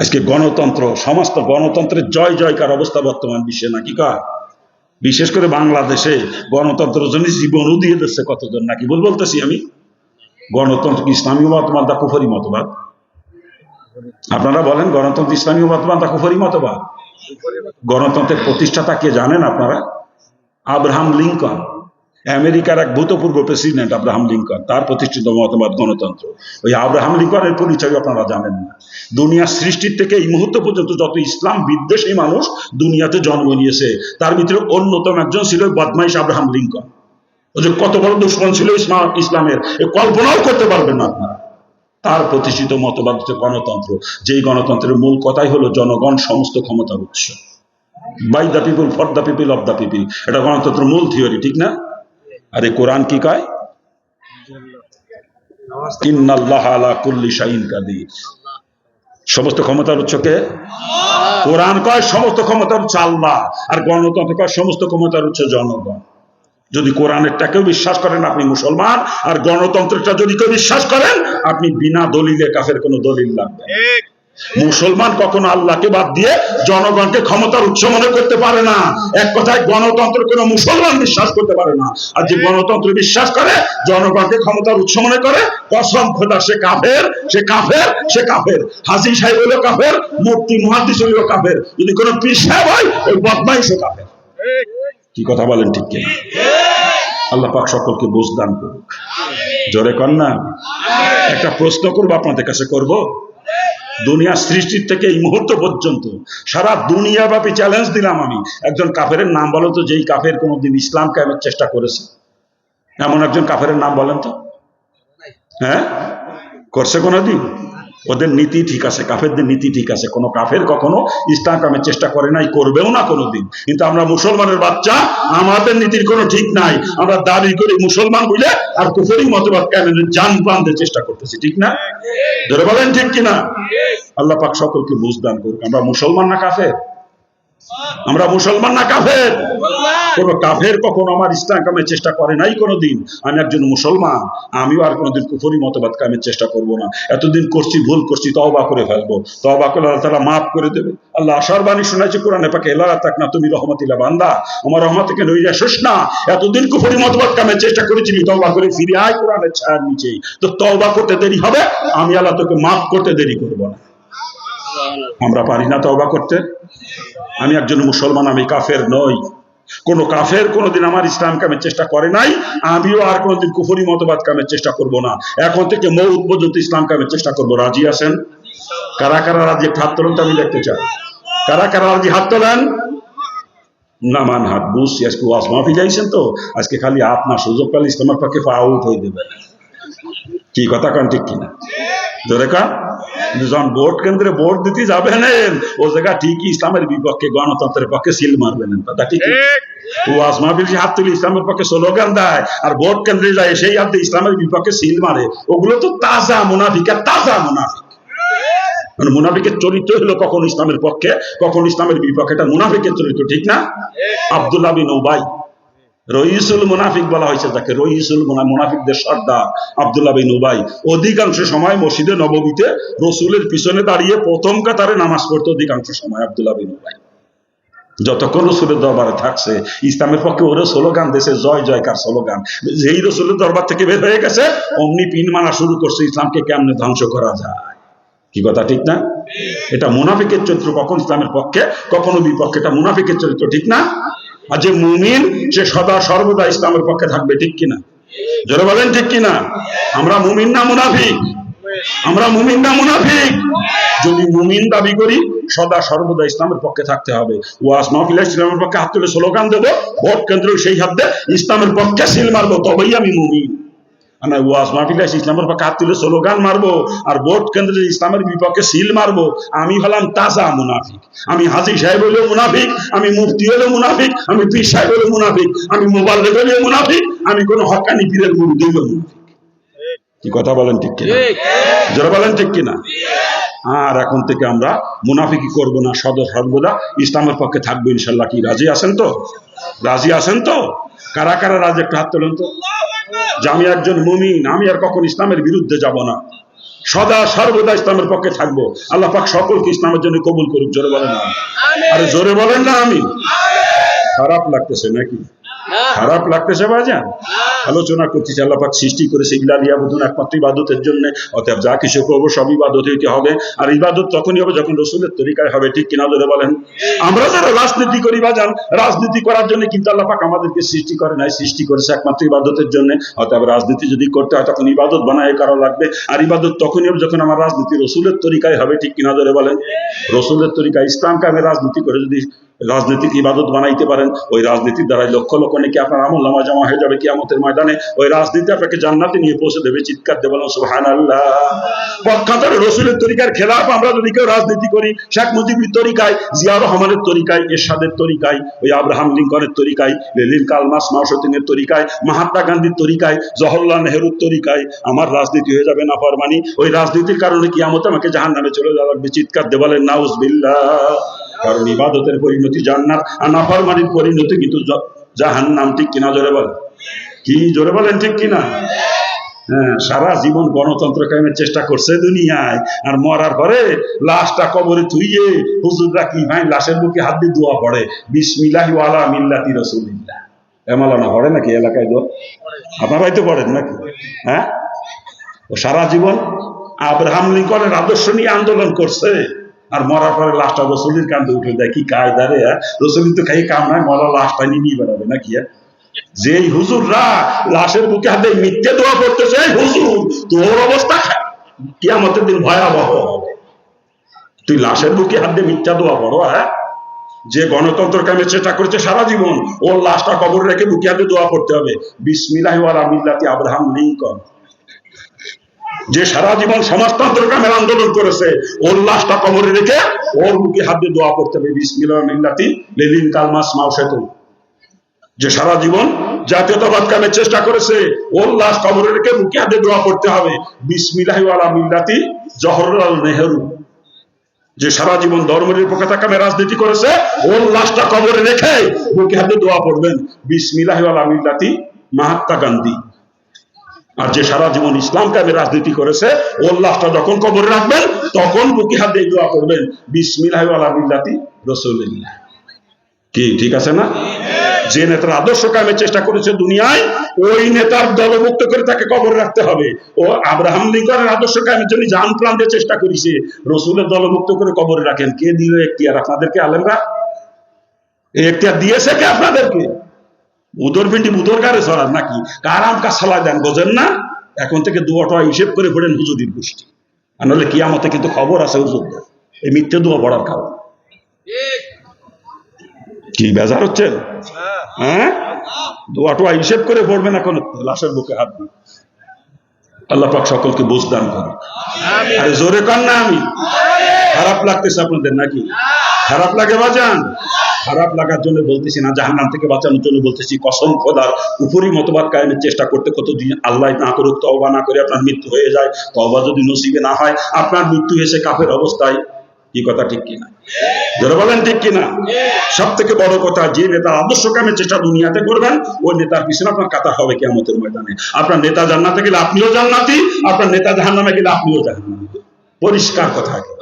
আজকে গণতন্ত্র, সমস্ত গণতন্ত্রের জয় জয়কার অবস্থা বর্তমান বিশ্বে নাকি কয় বিশেষ করে বাংলাদেশে গণতন্ত্রের জন্য জীবনও দিয়ে দিচ্ছে কতজন নাকি? বল বলতেছি আমি। গণতন্ত্র কি ইসলামী মতবাদ দা কুফরি মতবাদ? আপনারা বলেন, গণতন্ত্র ইসলামী মতবাদ দা কুফরি মতবাদ? গণতন্ত্রের প্রতিষ্ঠাতা কে জানেন আপনারা? Abraham Lincoln. আমেরিকার এক ভূতপূর্ব প্রেসিডেন্ট আব্রাহাম লিঙ্কন, তার প্রতিষ্ঠিত মতবাদ গণতন্ত্র। ওই আব্রাহাম লিঙ্কনের পরিচয় আপনারা জানেন না। দুনিয়ার সৃষ্টির থেকে এই মুহূর্ত পর্যন্ত যত ইসলাম বিদ্বেষী মানুষ দুনিয়াতে জন্ম নিয়েছে, তার ভিতরে অন্যতম একজন ছিল বদমাইশ আব্রাহাম লিঙ্কন। ও যে কত বড় দুশ্মন ছিল ইসলাম ইসলামের, এ কল্পনাও করতে পারবেন না আপনারা। তার প্রতিষ্ঠিত মতবাদ হচ্ছে গণতন্ত্র। যেই গণতন্ত্রের মূল কথাই হলো জনগণ সমস্ত ক্ষমতার উৎস। By the people for the people of the people এটা গণতন্ত্রের মূল থিওরি ঠিক না? আরে কোরআন কি কয়? সমস্ত ক্ষমতার উৎসকে কোরআন কয় সমস্ত ক্ষমতার উৎস আল্লাহ, আর গণতন্ত্র কয় সমস্ত ক্ষমতার উৎস জনগণ। যদি কোরআনেরটাকেও বিশ্বাস করেন আপনি মুসলমান, আর গণতন্ত্রটা যদি কেউ বিশ্বাস করেন, আপনি বিনা দলিলে কাফের কোনো দলিল লাগবে। মুসলমান কখনো আল্লাহকে বাদ দিয়ে জনগণকে ক্ষমতার উৎস মনে করতে পারে না। এক কথায় গণতন্ত্র কোনো মুসলমান বিশ্বাস করতে পারে না। আর যে গণতন্ত্র বিশ্বাস করে, জনগণকে ক্ষমতার উৎস মনে করে, কসম খোদা, সে কাফের সে কাফের সে কাফের। হাসি সাহেব হলো কাফের মূর্তি মহাদিস হইল কাফের। যদি কোনো পীর সাহেব হয়, ওই বদমাই সে কাফের। কি কথা বলেন ঠিক কিনা? আল্লাহ পাক সকলকে বুঝ দান করুক। জোরে না? একটা প্রশ্ন করব আপনাদের কাছে করব। দুনিয়ার সৃষ্টির থেকে এই মুহূর্ত পর্যন্ত সারা দুনিয়াব্যাপী চ্যালেঞ্জ দিলাম আমি। একজন কাফের নাম বলো তো, যেই কাফের কোনোদিন ইসলাম কায়েমের চেষ্টা করেছে। এমন একজন কাফের নাম বলেন তো। হ্যাঁ? করছে কোনোদিন? ওদের নীতি ঠিক আছে কাফেরদের নীতি ঠিক আছে। কোনো কাফের কখনো ইসলাম কামের চেষ্টা করে নাই করবেও না কোনো দিন কিন্তু আমরা মুসলমানের বাচ্চা আমাদের নীতির কোনো ঠিক নাই। আমরা দাবি করি মুসলমান বুঝলে আর কুফরি মতবাদ কেন জান প্রান্তের চেষ্টা করতেছি ঠিক না? ধরে বলেন ঠিক কিনা? আল্লাহ পাক সকলকে বুঝদান করুক। আমরা মুসলমান না কাফের? আমরা মুসলমান না কাফের? কোন কাফের কখনো আমার ইসলাম কামের চেষ্টা করে নাই কোনোদিন। আমি একজন মুসলমান। আমিও আর কোনোদিন কুফরি মতবাদ কামের চেষ্টা করব না। এতদিন করছি ভুল করছি তওবা করে ফেলব। তওবা করে আল্লাহ তারা মাফ করে দেবে। আল্লাহ আশার বাণী শোনাচ্ছে কোরআনে পাকে এলা তাক না তুমি রহমতিলা বান্দা। আমার রহমত থেকে নই যাস না। এতদিন কুফরি মতবাদ কামের চেষ্টা করেছিলি তওবা করে ফিরে আয় কোরআনের ছায়ার নিচেই। তো তওবা করতে দেরি হবে। আমি আল্লাহ তোকে মাফ করতে দেরি করব না। আমরা পারি না তওবা করতে। আমি একজন মুসলমান, আমি কাফের নই। কোন কাফের কোনোদিন আমার ইসলাম কামের চেষ্টা করে নাই, আমিও আর কোনোদিন কুফরি মতবাদ কামের চেষ্টা করব না। এখন থেকে মৌত পর্যন্ত ইসলাম কামের চেষ্টা করব। রাজি আছেন? কারা কারা রাজি? হাত তোলেন তো, আমি দেখতে চাই। কারা কারা রাজি? হাত তোলেন? নামান হাত, বুঝছি। আজকে ওয়াজ মাফি যাইছেন তো? আজকে খালি আপনার না সুযোগ পেলে ইসলামের পক্ষে আউট হয়ে দেবে। কি কথা কান, ঠিক কিনা? জোরে কা? যখন ভোট কেন্দ্রে ভোট দিতে যাবেন ও জায়গা ঠিকই ইসলামের বিপক্ষে গণতন্ত্রের পক্ষে সিল মারবেন কথা ঠিক। ও আসমা বিল হাত তুলে ইসলামের পক্ষে স্লোগান দেয় আর ভোট কেন্দ্রে যায় সেই হাতে ইসলামের বিপক্ষে সিল মারে। ওগুলো তো তাজা মুনাফিক আর তাজা মুনাফিক। মানে মুনাফিকের চরিত্র হলো কখন ইসলামের পক্ষে কখন ইসলামের বিপক্ষে। এটা মুনাফিকের চরিত্র ঠিক না? আব্দুল্লাহ বিন ওবাই রইসুল মুনাফিক বলা হয়েছে তাকে, রইসুল মুনাফিকদের সর্দার আব্দুল্লাহ বিন উবাই। অধিকাংশ সময় মসজিদে নবমীতে রসুলের পিছনে দাঁড়িয়ে প্রথম কাতারে নামাজ পড়তে অধিকাংশ সময় আব্দুল্লাহ বিন উবাই। যতক্ষণ রসুলের দরবারে থাকছে, ইসলামের পক্ষে ওরে স্লোগান দেশে জয়, জয়কার স্লোগান। যেই রসুলের দরবার থেকে বের হয়ে গেছে, অমনি পিন মানা শুরু করছে, ইসলামকে কেমনে ধ্বংস করা যায়? কি কথা, ঠিক না? এটা মুনাফিকের চরিত্র কখন ইসলামের পক্ষে, কখনো বিপক্ষে, এটা মুনাফিকের চরিত্র ঠিক না? আর যে মুমিন, সে সদা সর্বদা ইসলামের পক্ষে থাকবে, ঠিক কিনা? জোরে বলেন, ঠিক কিনা? আমরা মুমিন না মুনাফিক? আমরা মুমিন না মুনাফিক? যদি মুমিন দাবি করি, সদা সর্বদা ইসলামের পক্ষে থাকতে হবে। ওয়াজ মাহফিলা ইসলামের পক্ষে হাত তুলে স্লোগান দেবো, ভোট কেন্দ্র সেই হাত ইসলামের পক্ষে সিল মারবো, তবেই আমি মুমিন। আমি ওয়াজ মাহফিলে এসে ইসলামের পক্ষে হাত তুলে স্লোগান মারবো আর ভোট কেন্দ্রে ইসলামের বিপক্ষে সিল মারবো আমি হলাম তাজা মুনাফিক আমি হাজি সাহেব হলেও মুনাফিক আমি মুফতি হলেও মুনাফিক আমি পীর সাহেব হলেও মুনাফিক আমি মোবাইল হলেও মুনাফিক আমি কোনো হকানি পীরের মুরুদি হলেও মুনাফিক। কি কথা বলেন ঠিক কিনা? যারা বলেন ঠিক কিনা? আর এখন থেকে আমরা মুনাফিকি করব না, সদর সর্বদা ইসলামের পক্ষে থাকব ইনশাল্লাহ কি, রাজি আছেন তো? রাজি আছেন তো? কারা কারা রাজি, একটু হাত তোলেন তো। যে আমি একজন মমিন আমি আর কখন ইসলামের বিরুদ্ধে যাব না। সদা সর্বদা ইসলামের পক্ষে থাকব। আল্লাহ পাক সকলকে ইসলামের জন্য কবুল করুক জোরে বলেন না। আরে জোরে বলেন না আমি খারাপ লাগতেছে নাকি? খারাপ লাগতেছে ভাইজান? আলোচনা করতেছি আল্লাহ পাক সৃষ্টি করেছে ইলা লিয়াবুদুন একমাত্র ইবাদতের জন্য। অতএব যা কিছু করব সব ইবাদত হইতে হবে। আর ইবাদত তখনই হবে যখন রসুলের তরিকায় হবে। ঠিক কিনা ধরে বলেন? আমরা যারা রাজনীতি করি বা যান রাজনীতি করার জন্য কিন্তু আল্লাহ পাক আমাদেরকে সৃষ্টি করে নাই সৃষ্টি করেছে একমাত্র ইবাদতের জন্য। অতএব রাজনীতি যদি করতে হয় তখন ইবাদত বানায় করা লাগবে। আর ইবাদত তখনই হবে যখন আমার রাজনীতি রসুলের তরিকায় হবে। ঠিক কিনা ধরে বলেন? রসুলের তরিকায় ইসলাম কামে রাজনীতি করে যদি রাজনীতিক ইবাদত বানাইতে পারেন, ওই রাজনীতির দ্বারাই লক্ষ লক্ষ নাকি আপনার আমল নামা জমা হয়ে যাবে কিয়ামতের ময়দানে। ওই রাজনীতি আপনাকে জান্নাতে নিয়ে পৌঁছে দেবে, চিৎকার দেবে সুহান আল্লাহ পক্ষান্তরে রসুলের তরিকার খেলাফ আমরা যদি কেউ রাজনীতি করি, শেখ মুজিবের তরিকায় জিয়া রহমানের তরিকায়, এরশাদের তরিকায়, ওই আব্রাহাম লিঙ্কনের তরিকায়, লেলিন কালমাস মাসুদ্দিনের তরিকায়, মহাত্মা গান্ধীর তরিকায়, জওহরলাল নেহরুর তরিকায় আমার রাজনীতি হয়ে যাবে না ফরমানি ওই রাজনীতির কারণে কিয়ামত আমাকে জাহান নামে চলে যাওয়া লাগবে, চিৎকার দেবালেন নাউজ বিল্লাহ কারণ ইবাদতের পরিণতি জান্নাত, আর নাফরমানির পরিণতি কিন্তু জাহান নাম ঠিক কিনা জোরে বলেন? কি জোরে বলেন, ঠিক কিনা? হ্যাঁ সারা জীবন গণতন্ত্র কায়েমের চেষ্টা করছে দুনিয়ায়, আর মরার পরে লাশটা কবরে থুইয়ে হুজুররা কি ভাই, লাশের বুকে হাত দিয়ে দোয়া পড়ে? বিসমিল্লাহি ওয়ালা মিল্লাতি রাসূলিল্লাহ। এমালানা পড়ে নাকি এলাকায় দোয়া? আপনারাই তো পড়েন নাকি? হ্যাঁ? ও সারা জীবন আব্রাহাম লিঙ্কনের আদর্শ নিয়ে আন্দোলন করছে। আর মরার পরে লাশটা রসুলির কান্দে উঠে দেয় কি কায়দা রে রসুলি তো খাই কাম নাই, মরা লাশটা নিয়ে বেড়াবে নাকি হ্যাঁ? যেই হুজুররা লাশের বুকে হাতে মিথ্যে দোয়া করতেছে এই হুজুর তোর অবস্থা কিয়ামতের দিন ভয়াবহ হবে। তুই লাশের বুকে হাত দিয়ে মিথ্যা দোয়া করো হ্যাঁ? যে গণতন্ত্র কামে চেষ্টা করেছে সারা জীবন, ওর লাশটা কবর রেখে বুকে হাতে দোয়া করতে হবে। বিসমিল্লাহ ওয়ালা মিল্লাতি আব্রাহাম লিঙ্কন। যে সারা জীবন সমাজতন্ত্র কামের আন্দোলন করেছে, ওর লাশটা কবরে রেখে ওর মুখে হাত দিয়ে দোয়া করতে হবে, বিসমিল্লাহ মিল্লাতি লেলিন কালমাস মাও সেতু যে সারা জীবন জাতীয়তাবাদ কামের চেষ্টা করেছে, ওর লাশ কবরে রেখে মুখে হাতে দোয়া করতে হবে, বিসমিল্লাহি ওয়ালা মিল্লাতি জওহরলাল নেহরু যে সারা জীবন ধর্মনিরপেক্ষতা কামে রাজনীতি করেছে, ওর লাশটা কবরে রেখে মুখে হাতে দোয়া পড়বেন বিসমিল্লাহি ওয়ালা মিল্লাতি মহাত্মা গান্ধী। আর যে সারা জীবন ইসলাম কামে রাজনীতি করেছে ওর লাশটা যখন কবরে রাখবেন, তখন বুকে হাত দিয়ে দোয়া করবেন, বিসমিল্লাহ আলা মিল্লাতি রসুলিল্লাহ। কি, ঠিক আছে না? যে নেতার আদর্শ কামের চেষ্টা করেছে দুনিয়ায়, ওই নেতার দলমুক্ত করে তাকে কবর রাখতে হবে। ও আব্রাহাম লিঙ্কনের আদর্শ কামের জন্য জান প্রাণ দিয়ে চেষ্টা করেছে, রসুলের দলমুক্ত করে কবরে রাখেন, কে দিল এখতিয়ার আপনাদেরকে আলেমরা? এখতিয়ার দিয়েছে কে আপনাদেরকে? উদর পিন্ডি উদর কারে সরার নাকি? কার আম কাছালা দেন বোঝেন না? এখন থেকে দুয়াটা হিসেব করে পড়েন হুজুরির গোষ্ঠী। আর নাহলে কিয়ামতে কিন্তু খবর আছে হুজুরদের এই মিথ্যে দোয়া পড়ার কারণ। কি বেজার হচ্ছে? হ্যাঁ? দোয়াটা হিসেব করে পড়বেন এখন লাশের বুকে হাত দিয়ে। আল্লাহ পাক সকলকে বুঝ দান করে আরে জোরে কান না আমি? খারাপ লাগতেছে আপনাদের নাকি? খারাপ লাগে বাজান? খারাপ লাগার জন্য বলতেছি না, জাহান্নাম থেকে বাঁচানোর জন্য বলতেছি, কসম খোদার উপরই মতবাদ কায়েমের চেষ্টা করতে কতদিন আল্লাহ না করুক, তওবা না করে আপনার মৃত্যু হয়ে যায়, তওবা যদি নসিবে না হয়, আপনার মৃত্যু এসে কাফের অবস্থায়। কি কথা ঠিক কিনা? যারা বলেন ঠিক কিনা? সব থেকে বড় কথা, যে নেতার আদর্শ কামের চেষ্টা দুনিয়াতে করবেন, ওই নেতার পিছনে আপনার কাতা হবে কেমতের ময়দানে। আপনার নেতা জান্নাতে গেলে আপনিও জান্নাতি, আপনার নেতা জাহান্নামে গেলে আপনিও জাহান্নামে। পরিষ্কার কথা একেবারে।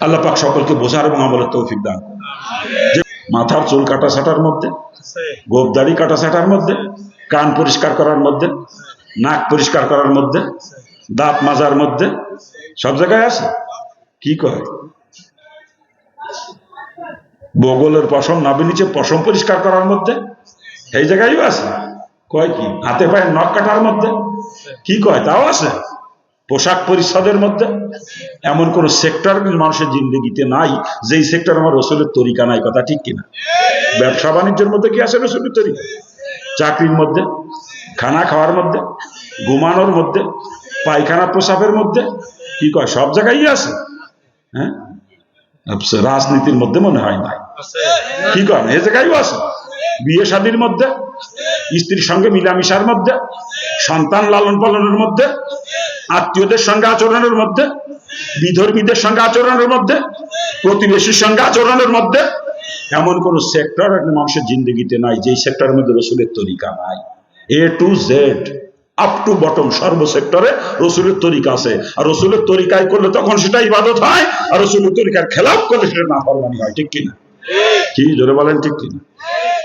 আল্লাহ পাক সকলকে বোঝার এবং আমলের তৌফিক দান মাথার চুল কাটা ছাটার মধ্যে গোপদাড়ি কাটা ছাটার মধ্যে, কান পরিষ্কার করার মধ্যে, নাক পরিষ্কার করার মধ্যে, দাঁত মাজার মধ্যে, সব জায়গায় আছে? কি কয় বগলের পশম নাবি নিচে পশম পরিষ্কার করার মধ্যে এই জায়গায়ও আছে। কয় কি? হাতে পায়ে নখ কাটার মধ্যে, কি কয়? তাও আছে? পোশাক পরিচ্ছদের মধ্যে। এমন কোন সেক্টর মানুষের জিন্দগিতে নাই যেই সেক্টর আমার রসুলের তরিকা নাই কথা ঠিক কিনা? ব্যবসা বাণিজ্যের মধ্যে কি আছে রসুলের তরিকা? চাকরির মধ্যে খানা খাওয়ার মধ্যে ঘুমানোর মধ্যে পায়খানা প্রসাবের মধ্যে কি কয় সব জায়গায় আছে। হ্যাঁ? আচ্ছা, রাজনীতির মধ্যে মনে হয় নাই। কি কয় এ জায়গায়ও আছে। বিয়ে শাদীর মধ্যে স্ত্রীর সঙ্গে মিলামিশার মধ্যে সন্তান লালন পালনের মধ্যে আত্মীয়দের সঙ্গে আচরণের মধ্যে, বিধর্মীদের সঙ্গে আচরণের মধ্যে, প্রতিবেশীর সঙ্গে আচরণের মধ্যে, এমন কোন সেক্টর মানুষের জিন্দগিতে নাই যেই সেক্টরের মধ্যে রসুলের তরিকা নাই। A to Z up to bottom সর্ব সেক্টরে রসুলের তরিকা আছে। আর রসুলের তরিকায় করলে তখন সেটা ইবাদত হয়, আর রসুলের তরিকার খেলাপ করলে সেটা না ফরমানি হয়, ঠিক কিনা? কি জোরে বলেন, ঠিক কিনা?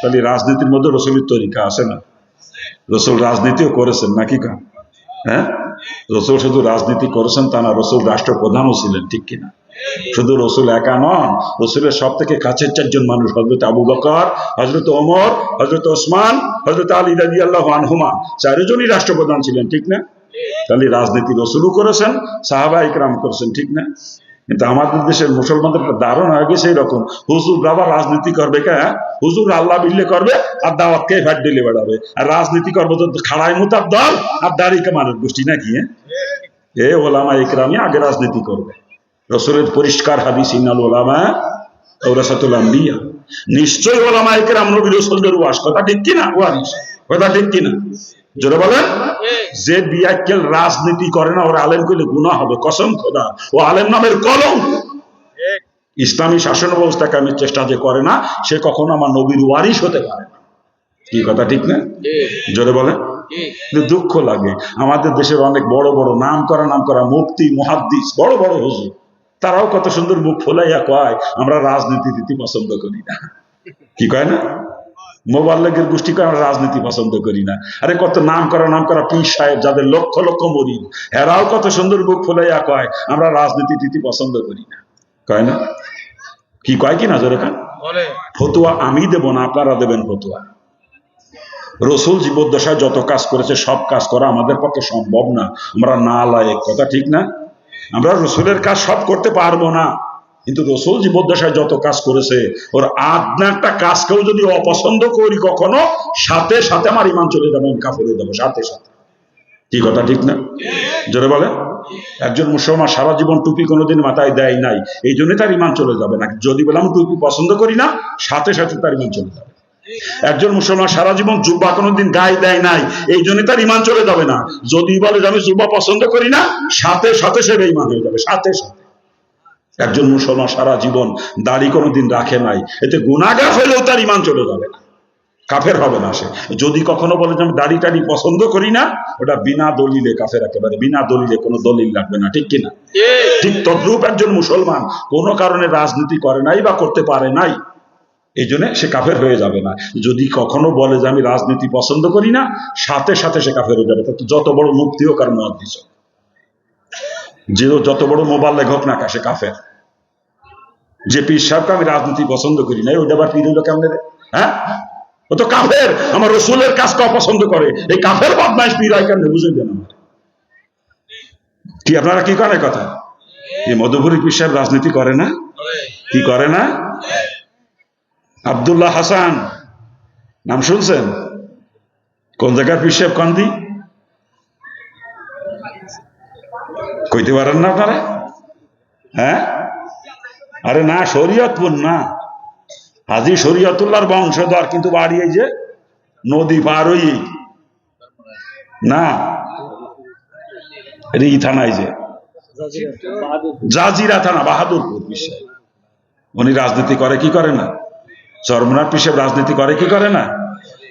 তাহলে রাজনীতির মধ্যে রসুলের তরিকা আছে না? রসুল রাজনীতিও করেছেন, নাকি কা হ্যাঁ? রসুল শুধু রাজনীতি করেছেন তা না, রসুল রাষ্ট্রপ্রধানও ছিলেন, ঠিক কিনা? শুধু রসুল একা নন, রসুলের সব থেকে কাছের চারজন মানুষ হজরত আবু বকর হজরত ওমর হজরত ওসমান হজরত আলী রাজি আল্লাহ আনহুমা, চারজনই রাষ্ট্রপ্রধান ছিলেন, ঠিক না? তাহলে রাজনীতি রসুলও করেছেন সাহাবা ইকরাম করেছেন, ঠিক না? কিন্তু আমাদের দেশের মুসলমানদের ধারণা হয়ে গেছে এরকম হুজুর বাবা রাজনীতি করবে কে হ্যাঁ? হুজুর আল্লাহ বিল্লে করবে, আর দাওয়াত কে ফ্যাট দিলে বেড়াবে? আর রাজনীতি করবে তো খাড়াই মুতার দল আর দাড়ি কামানের গোষ্ঠী নাকি হ্যাঁ? এ ওলামা ইকরামই আগে রাজনীতি করবে। রসুলের পরিষ্কার হাদিস ইনাল ওলামা ওরাসাতুল আম্বিয়া। নিশ্চয়ই ওলামা ইকরাম নবী রসুলের ওয়াস কথা ঠিক কিনা? ওয়ারিস কথা ঠিক কিনা? জোরে বলেন। যে বিয়াক্কেল রাজনীতি করে না ওর আলেম করলে গুণা হবে। কসম খোদা। ও আলেম নামের কলম। ইসলামী শাসন ব্যবস্থা কামের চেষ্টা যে করে না সে কখনো আমার নবীর ওয়ারিস হতে পারে না। কি কথা ঠিক না? জোরে বলেন। দুঃখ লাগে। আমাদের দেশের অনেক বড় বড় নাম করা নাম করা মুক্তি মহাদ্দিস বড় বড় হুজুর তারাও কত সুন্দর মুখ ফোলাইয়া কয় আমরা রাজনীতি দিতে পছন্দ করি না। কি কয় না? মোবাল্লেগের গোষ্ঠী আমরা রাজনীতি পছন্দ করি না। আরে কত নাম করা নাম করা পীর সাহেব যাদের লক্ষ লক্ষ মরিদ। এরাও কত সুন্দর মুখ ফোলাইয়া কয় আমরা রাজনীতি দিতে পছন্দ করি না। কয় না? কি কয় কি না জোরে খান ফতুয়া আমি দেব না আপনারা দেবেন ফতুয়া। রসুল জীবদ্দশায় যত কাজ করেছে সব কাজ করা আমাদের পক্ষে সম্ভব না। আমরা না লায়ক কথা ঠিক না? আমরা রসুলের কাজ সব করতে পারব না। কিন্তু রসুল জীবদ্দশায় যত কাজ করেছে, ওর আদনা একটা কাজকেও যদি অপছন্দ করি কখনো, সাথে সাথে আমার ইমান চলে যাবে, আমি কাফের হয়ে যাব, সাথে সাথে। কি কথা, ঠিক না? জোরে বলে একজন মুসলমান সারা জীবন টুপি কোনোদিন মাথায় দেয় নাই, এই জন্য তার ইমান চলে যাবে না। যদি বলে আমি টুপি পছন্দ করি না, সাথে সাথে তার ইমান চলে যাবে। একজন মুসলমান সারা জীবন জুব্বা কোনোদিন গায়ে দেয় নাই, এই জন্য তার ইমান চলে যাবে না। যদি বলে আমি জুব্বা পছন্দ করি না, সাথে সাথে সে ইমান হয়ে যাবে, সাথে সাথে। একজন মুসলমান সারা জীবন দাড়ি কোনোদিন রাখে নাই। এতে গুণাগার হলেও তার ইমান চলে যাবে। না কাফের হবে না সে। যদি কখনো বলে যে আমি দাড়ি টাড়ি পছন্দ করি না ওটা বিনা দলিলে কাফের একেবারে বিনা দলিলে কোনো দলিল লাগবে না ঠিক কিনা? ঠিক। তদ্রূপ একজন মুসলমান কোনো কারণে রাজনীতি করে নাই বা করতে পারে নাই এই জন্য সে কাফের হয়ে যাবে না। যদি কখনো বলে যে আমি রাজনীতি পছন্দ করি না সাথে সাথে সে কাফের হয়ে যাবে। যত বড় মুক্তি হোক আর মত দিছ যে যত বড় মোবাইল লেখক না সে কাফের। যে পীর সাহেবকে আমি রাজনীতি পছন্দ করি না ওইটা আবার পীর হইল কেমনে হ্যাঁ? ও তো কাফের, আমার রসুলের কাজকে অপছন্দ করে। এই কাফের বদমাইশ পীর হয় কেমনে, বুঝে দেন আমার কি, আপনারা কি করে কথা? এই মধুপুরী পীর সাহেব রাজনীতি করে না? কি করে না? আব্দুল্লাহ হাসান, নাম শুনছেন? কোন জায়গার পিসেব কান্দি? কইতে পারেন না আপনারা? হ্যাঁ? আরে না শরীয়তপুর না। হাজি শরীয়তুল্লাহর বংশধর, কিন্তু বাড়ি এই যে নদী পার না। এটা ই থানায় যে? জাজিরা থানা, বাহাদুরপুর বিশ্বে উনি রাজনীতি করে, কি করে না? চরমনার পিসেব রাজনীতি করে, কি করে না?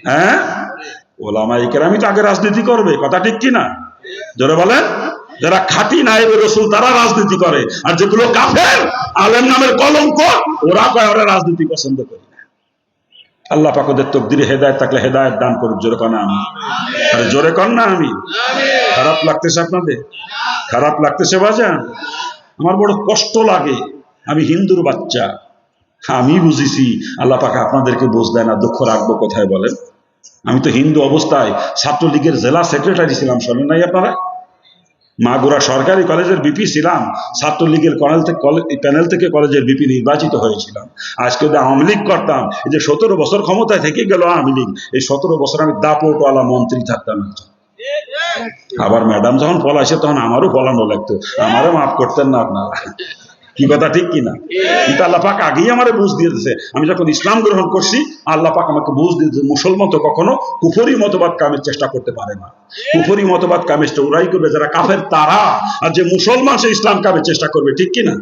হ্যাঁ? ওলামা আমি তো আগে রাজনীতি করবে, কথা ঠিক কি না? জোরে বলেন। যারা খাঁটি নাইব রসুল, তারা রাজনীতি করে। আর যেগুলো কাফের, আলেম নামের কলঙ্ক, ওরা কয়, ওরা রাজনীতি পছন্দ করি না। আল্লাহ পাকদের তকদিরে হেদায়ত থাকলে হেদায়ত দান করুক, জোরে কন আমি। আরে জোরে কন না আমি। খারাপ লাগতেছে আপনাদের? খারাপ লাগতেছে বাজান? আমার বড় কষ্ট লাগে। আমি হিন্দুর বাচ্চা। আমি বুঝেছি। আল্লাহ পাকে আপনাদেরকে বোঝ দেয় না, দুঃখ রাখব, কোথায় বলেন? আমি তো হিন্দু অবস্থায় ছাত্রলীগের জেলা সেক্রেটারি ছিলাম, শোনেন নাই আপনারা? মাগুরা সরকারি কলেজের বিপি ছিলাম, ছাত্রলীগের কলেজ প্যানেল থেকে কলেজের বিপি নির্বাচিত হয়েছিলাম। আজকে যদি আওয়ামী লীগ করতাম, এই যে সতেরো বছর ক্ষমতায় থেকে গেল আওয়ামী লীগ, এই সতেরো বছর আমি দাপটওয়ালা মন্ত্রী থাকতাম একজন। আবার ম্যাডাম যখন পলাইছে, তখন আমারও পলানো লাগতো। আমারও মাফ করতেন না আপনারা। কি কথা, ঠিক কিনা? কিন্তু আল্লাপাক আগেই আমার বুঝ দিয়ে দিয়েছে আমি যখন ইসলাম গ্রহণ করছি আল্লাপাক আমাকে বুঝ দিয়ে দিয়েছে মুসলমান তো কখনো কুফরি মতবাদ কামের চেষ্টা করতে পারে না। কুফরি মতবাদ কামের ওরাই করবে যারা কাফের তারা। আর যে মুসলমান সে ইসলাম কামের চেষ্টা করবে, ঠিক কিনা?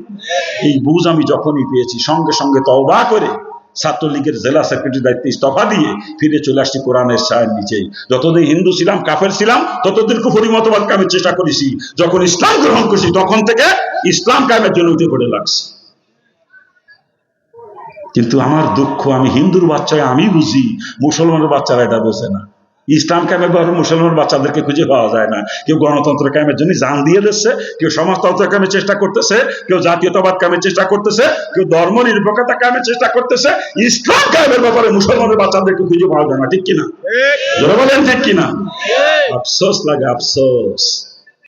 এই বুঝ আমি যখনই পেয়েছি, সঙ্গে সঙ্গে তওবা করে ছাত্রলীগের জেলা সেক্রেটারি দায়িত্বে ইস্তফা দিয়ে ফিরে চলে আসছি কোরআনের সায়ের নিচেই। যতদিন হিন্দু ছিলাম, কাফের ছিলাম, ততদিন কুফরি মতবাদ কামের চেষ্টা করেছি। যখন ইসলাম গ্রহণ করছি, তখন থেকে ইসলাম কামের জন্য উঠে পড়ে লাগছে। কিন্তু আমার দুঃখ, আমি হিন্দুর বাচ্চায় আমি বুঝি, মুসলমানের বাচ্চারা এটা বোঝে না। ইসলাম কামে মুসলমান বাচ্চাদেরকে খুঁজে পাওয়া যায় না? কেউ গণতন্ত্র কামের জন্য জান দিয়ে দিচ্ছে কেউ সমাজতন্ত্র কামের চেষ্টা করতেছে কেউ জাতীয়তাবাদ কামের চেষ্টা করতেছে কেউ ধর্ম নিরপেক্ষতা কামের চেষ্টা করতেছে ইসলাম কামের ব্যাপারে মুসলমানের বাচ্চাদেরকে খুঁজে পাওয়া যায় না ঠিক কিনা? বলেন ঠিক কিনা? আফসোস লাগে আফসোস।